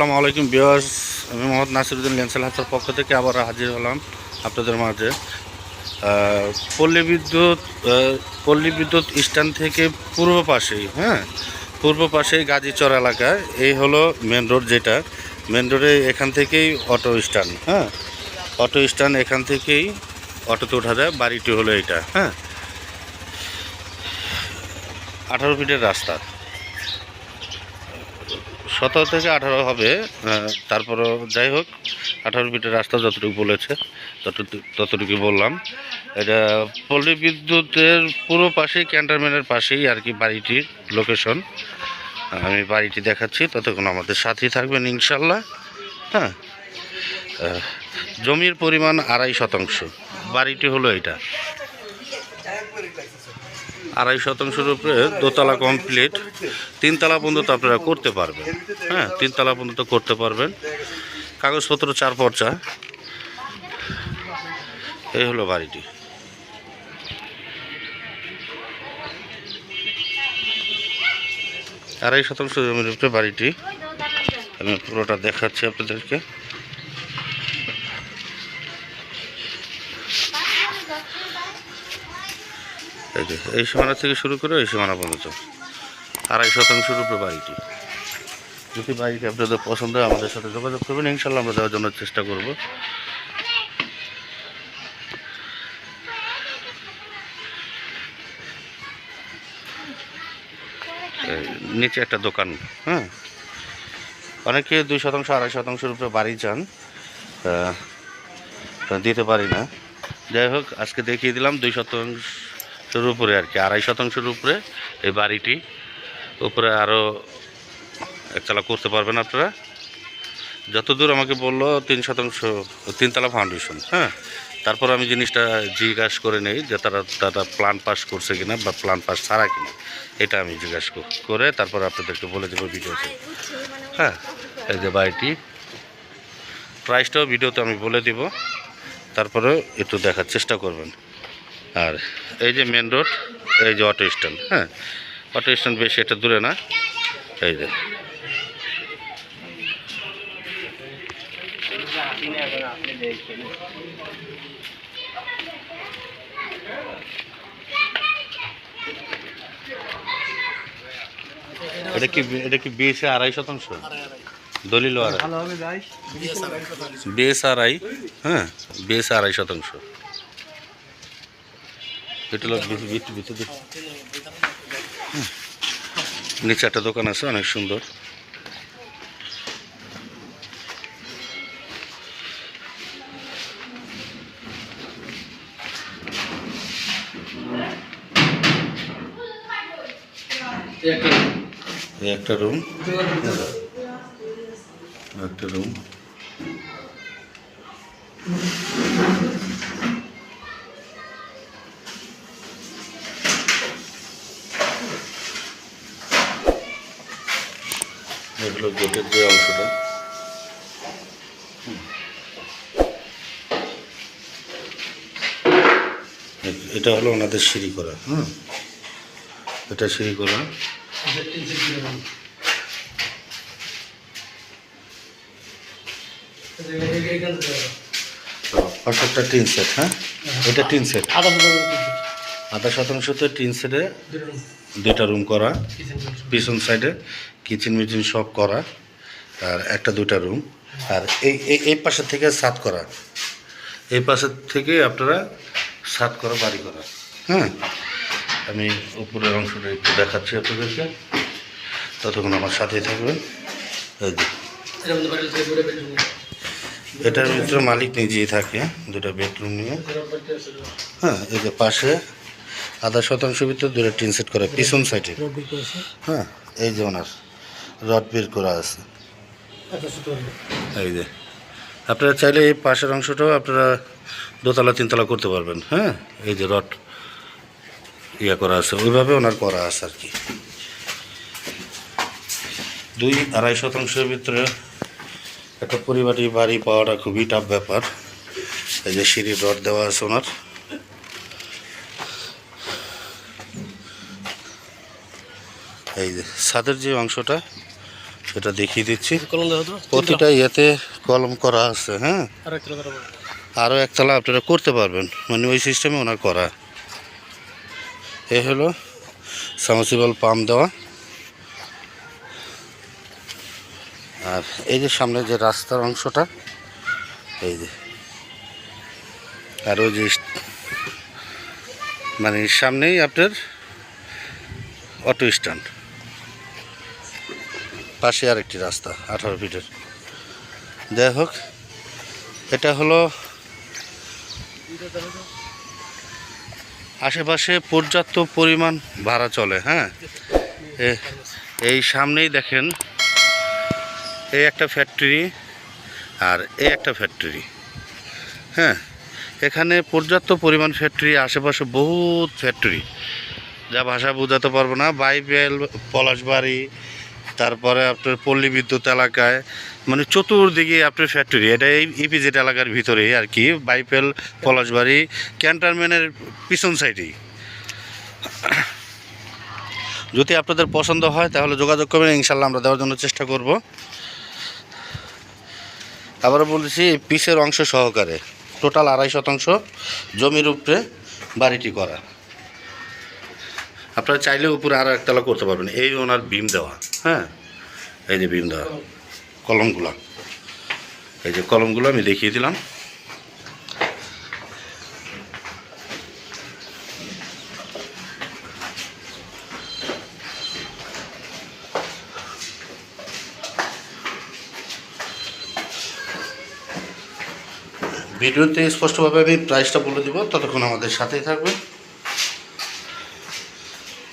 আসসালামু আলাইকুম বিয়াস আমি মোহাম্মদ নাসিরুদ্দিন লেন্সেল হাসার পক্ষ থেকে আবার হাজির হলাম আপনাদের মাঝে। পল্লী বিদ্যুৎ পল্লী বিদ্যুৎ স্ট্যান্ড থেকে পূর্ব পাশেই হ্যাঁ? পূর্ব পাশেই গাজীচর এলাকা এই হলো মেন রোড যেটা। মেন রোডে এখান থেকেই অটো স্ট্যান্ড হ্যাঁ? অটো স্ট্যান্ড এখান থেকেই অটোতে ওঠা যায়, বাড়িটি হলো এটা হ্যাঁ? আঠারো ফিটের রাস্তা। সতেরো থেকে আঠারো হবে তারপরও যাই হোক, আঠারো ফিটের রাস্তা যতটুকু বলেছে, ততটুকু বললাম। এটা পল্লী বিদ্যুতের পুরো পাশেই, ক্যান্টনমেন্টের পাশেই আর কি বাড়িটির লোকেশন আমি বাড়িটি দেখাচ্ছি, ততক্ষণ আমাদের সাথেই থাকবেন ইনশাল্লাহ। হ্যাঁ জমির পরিমাণ আড়াই শতাংশ, বাড়িটি হলো এটা। আড়াই শতাংশের উপরে দোতলা কমপ্লিট তিনতলা পর্যন্ত আপনারা করতে পারবেন। হ্যাঁ তিনতলা পর্যন্ত করতে পারবেন। কাগজপত্র চার পর্চা। এই হলো বাড়িটি। আড়াই শতাংশ জমির উপরে বাড়িটি। আমি পুরোটা দেখাচ্ছি আপনাদেরকে। এই যে, এই সীমানা থেকে শুরু করে এই সীমানা পর্যন্ত। আড়াই শতাংশের উপরে বাড়িটি। যদি বাড়িটি আপনাদের পছন্দ হয়, আমাদের সাথে যোগাযোগ করবেন। ইনশাল্লাহ আমরা দেওয়ার জন্য চেষ্টা করব। নিচে একটা দোকান হ্যাঁ? অনেকে দুই শতাংশ, আড়াই শতাংশের উপরে বাড়ি চান। দিতে পারি না। যাই হোক, আজকে দেখিয়ে দিলাম, দুই শতাংশের উপরে আর কি, আড়াই শতাংশের উপরে এই বাড়িটি। উপরে আরও একতলা করতে পারবেন আপনারা। যতদূর আমাকে বলল, তিন শতাংশ, তিনতলা ফাউন্ডেশন হ্যাঁ। তারপর আমি জিনিসটা জিজ্ঞাসা করে নেই যে তারা তারা প্ল্যান পাস করছে কিনা বা প্ল্যান পাস ছাড়া কিনা। এটা আমি জিজ্ঞাসা কর- করে তারপর আপনাদেরকে বলে দেবো ভিডিওতে। হ্যাঁ এই যে বাড়িটি। প্রাইসটাও ভিডিওতে আমি বলে দিব। তারপরে একটু দেখার চেষ্টা করবেন। আর এই যে মেন রোড এই যে অটো স্ট্যান্ড হ্যাঁ? অটো স্ট্যান্ড বেশি এটা দূরে না। এই যে। এটা কি এটা কি বিএসএ আড়াই শতাংশ? দলিল আড়াই। যাই বিএসআরআই হ্যাঁ? বিএসআরআই শতাংশ। ভিতরে নিচে একটা দোকান আছে অনেক সুন্দর। একটা রুম একটা রুম এগুলো গেটের যে অংশটা। এটা হলো ওনাদের সিঁড়ি করা হুম। এটা সিঁড়ি করা। পাঁচশোটা টিন সেট হ্যাঁ? এটা টিন সেট। আধা শতাংশতে টিন সেটে দুইটা রুম করা। পিছন সাইডে কিচেন মিচেন সব করা। আর একটা দুইটা রুম আর এই এই- এই পাশের থেকে সাত করা। এই পাশের থেকে আপনারা সাত করা বাড়ি করা। হ্যাঁ? আমি উপরের অংশটা একটু দেখাচ্ছি আপনাদেরকে। ততক্ষণ আমার সাথেই থাকবেন। এটার ভিতরে মালিক নিজেই থাকে দুটা বেডরুম নিয়ে। হ্যাঁ এই যে পাশে আধা শতাংশ ভিতরে দুটো টিন সেট করা পিছন সাইডে। হ্যাঁ এই যে ওনার রড বের করা আছে। এই যে আপনারা চাইলে এই পাশের অংশটাও আপনারা দোতলা তিনতলা করতে পারবেন হ্যাঁ? এই যে রড ইয়া করা আছে ওইভাবে ওনার করা আছে আর কি। দুই আড়াই শতাংশের ভিতরে একটা পরিবারী বাড়ি পাওয়াটা খুবই টাফ ব্যাপার। এই যে সিঁড়ির রড দেওয়া আছে ওনার। এই যে ছাদের যে অংশটা সেটা দেখিয়ে দিচ্ছি। প্রতিটা ইয়েতে কলম করা আছে হ্যাঁ। আরও একতলা আপনারা করতে পারবেন মানে ওই সিস্টেমে ওনার করা। এ হলো সামসিবল পাম্প দেওয়া। আর এই যে সামনে যে রাস্তার অংশটা এই যে। আর ওই যে মানে সামনেই আপনার অটো স্ট্যান্ড। পাশে আরেকটি রাস্তা, আঠারো ফিটের। যাই হোক, এটা হলো আশেপাশে পর্যাপ্ত পরিমাণ ভাড়া চলে হ্যাঁ? এই সামনেই দেখেন, এই একটা ফ্যাক্টরি আর এই একটা ফ্যাক্টরি হ্যাঁ? এখানে পর্যাপ্ত পরিমাণ ফ্যাক্টরি, আশেপাশে বহুত ফ্যাক্টরি। যা ভাষা বোঝাতে পারব না, বাইবেল, পলাশবাড়ি তারপরে আপনার পল্লী বিদ্যুৎ এলাকায় মানে চতুর্দিকে আপনার ফ্যাক্টরি এটা এই ইপিজেড এলাকার ভিতরেই আর কি, বাইপেল, পলাশবাড়ি ক্যান্টারম্যানের পিছন সাইডেই যদি আপনাদের পছন্দ হয়, তাহলে যোগাযোগ করবেন ইনশাল্লাহ আমরা দেওয়ার জন্য চেষ্টা করব। আবারও বলছি পিসের অংশ সহকারে, টোটাল আড়াই শতাংশ জমির উপরে বাড়িটি করা। আপনারা চাইলে উপরে আরও একতলা করতে পারবেন। এই ওনার বিম দেওয়া হ্যাঁ? এই যে বিম দেওয়া, কলমগুলো। এই যে কলমগুলো আমি দেখিয়ে দিলাম। ভিডিওতে স্পষ্টভাবে আমি প্রাইসটা বলে দিব, ততক্ষণ আমাদের সাথেই থাকবেন।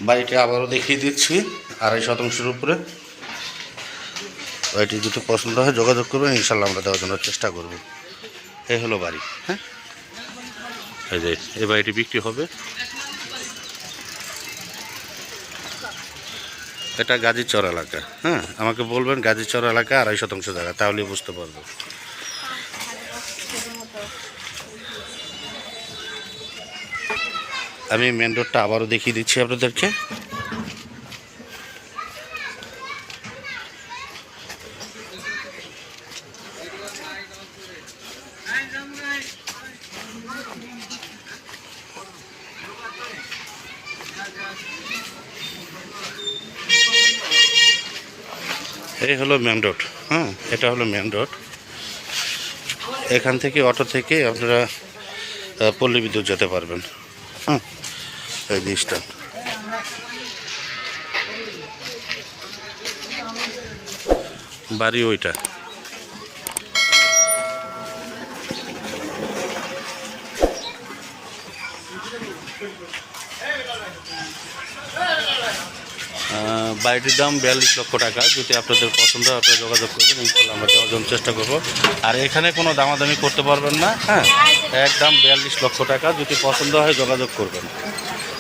বাড়িটা আবারও দেখিয়ে দিচ্ছি, আড়াই শতাংশের উপরে। বাড়িটি যদি পছন্দ হয়, যোগাযোগ করবেন ইনশাল্লাহ আমরা দেওয়ার জন্য চেষ্টা করব। এই হলো বাড়ি হ্যাঁ? এই যে, এই বাড়িটি বিক্রি হবে। এটা গাজীচর এলাকা হ্যাঁ? আমাকে বলবেন গাজীচর এলাকা আড়াই শতাংশ জায়গা, তাহলেই বুঝতে পারব। আমি মেন রোডটা আবারও দেখিয়ে দিচ্ছি আপনাদেরকে। এই হলো মেন রোড হ্যাঁ এটা হলো মেন রোড এখান থেকে অটো থেকে আপনারা পল্লী বিদ্যুৎ যেতে পারবেন। এই স্ট্যান্ড বাড়ি ওইটা। বাড়িটির দাম বিয়াল্লিশ লক্ষ টাকা। যদি আপনাদের পছন্দ হয়, আপনারা যোগাযোগ করবেন। ইনশাল্লাহ আমরা দেওয়ার জন্য চেষ্টা করব। আর এখানে কোনো দামাদামি করতে পারবেন না হ্যাঁ? একদম বিয়াল্লিশ লক্ষ টাকা। যদি পছন্দ হয়, যোগাযোগ করবেন।